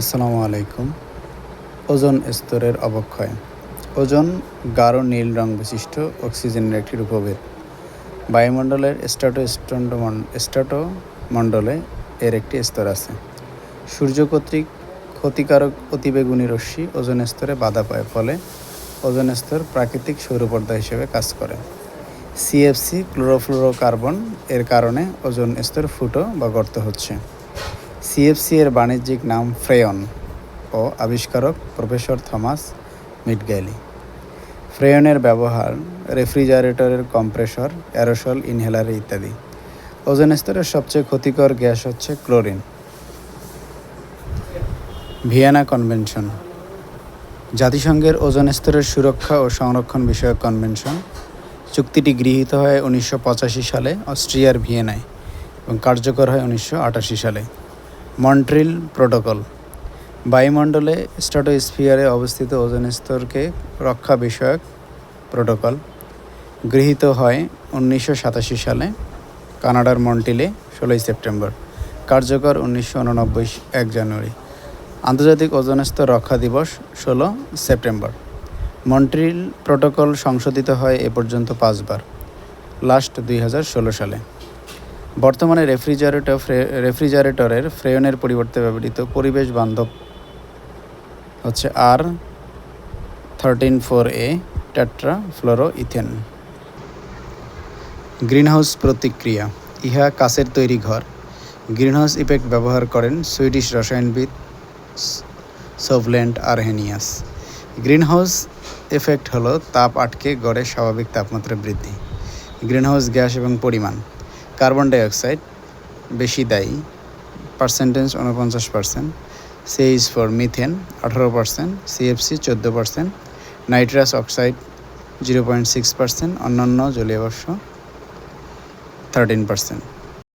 আসসালামু আলাইকুম। ওজন স্তরের অবক্ষয়। ওজন গাঢ় নীল রং বিশিষ্ট অক্সিজেনের একটি রূপভেদ। বায়ুমণ্ডলের স্ট্রাটো মণ্ডলে এর একটি স্তর আছে। সূর্য কর্তৃক ক্ষতিকারক অতিবেগুনি রশ্মি ওজন স্তরে বাধা পায়, ফলে ওজন স্তর প্রাকৃতিক সৌরপর্দা হিসেবে কাজ করে। সিএফসি ক্লোরোফ্লোরোকার্বন এর কারণে ওজন স্তর ফুটো বা গর্ত হচ্ছে। সিএফসি এর বাণিজ্যিক নাম ফ্রেয়ন ও আবিষ্কারক প্রফেসর থমাস মিটগ্যালি ফ্রেয়নের ব্যবহার রেফ্রিজারেটরের কম্প্রেসর, অ্যারোসল, ইনহেলার ইত্যাদি। ওজন স্তরের সবচেয়ে ক্ষতিকর গ্যাস হচ্ছে ক্লোরিন। Vienna convention. জাতিসংঘের ওজন স্তরের সুরক্ষা ও সংরক্ষণ বিষয়ক কনভেনশন চুক্তিটি গৃহীত হয় উনিশশো পঁচাশি সালে অস্ট্রিয়ার ভিয়েনায় এবং কার্যকর হয় উনিশশো আটাশি সালে। Montreal protocol. বায়ুমণ্ডলে স্ট্রাটোস্ফিয়ারে অবস্থিত ওজন স্তরকে রক্ষা বিষয়ক প্রোটোকল। গৃহীত হয় উনিশশো সাতাশি সালে, কানাডার মন্টিলে ষোলোই সেপ্টেম্বর। কার্যকর উনিশশো উননব্বই এক জানুয়ারি। আন্তর্জাতিক ওজন স্তর রক্ষা দিবস, ষোলো সেপ্টেম্বর। মন্ট্রিল প্রোটোকল সংশোধিত হয় এ পর্যন্ত পাঁচবার, লাস্ট দুই হাজার ষোলো সালে। বর্তমানে রেফ্রিজারেটর রেফ্রিজারেটরের ফ্রেয়নের পরিবর্তে ব্যবহৃত পরিবেশ বান্ধব হচ্ছে আর thirteen four A tetra fluoro ethane greenhouse প্রতিক্রিয়া। ইহা কাচের তৈরি ঘর। গ্রিনহাউস ইফেক্ট ব্যবহার করেন সুইডিশ রসায়নবিদ সোভল্যান্ড আরহেনিয়াস। গ্রিনহাউস এফেক্ট হলো তাপ আটকে গড়ে স্বাভাবিক তাপমাত্রা বৃদ্ধি। গ্রিনহাউস গ্যাস এবং পরিমাণ। কার্বন ডাইঅক্সাইড বেশি দায়ী পার্সেন্টেজ উনপঞ্চাশ পার্সেন্ট সিএইচ ফর মিথেন আঠারো পার্সেন্ট সিএফসি চোদ্দ percent nitrous oxide zero point six percent অন্যান্য জলীয় বাষ্প থার্টিন পার্সেন্ট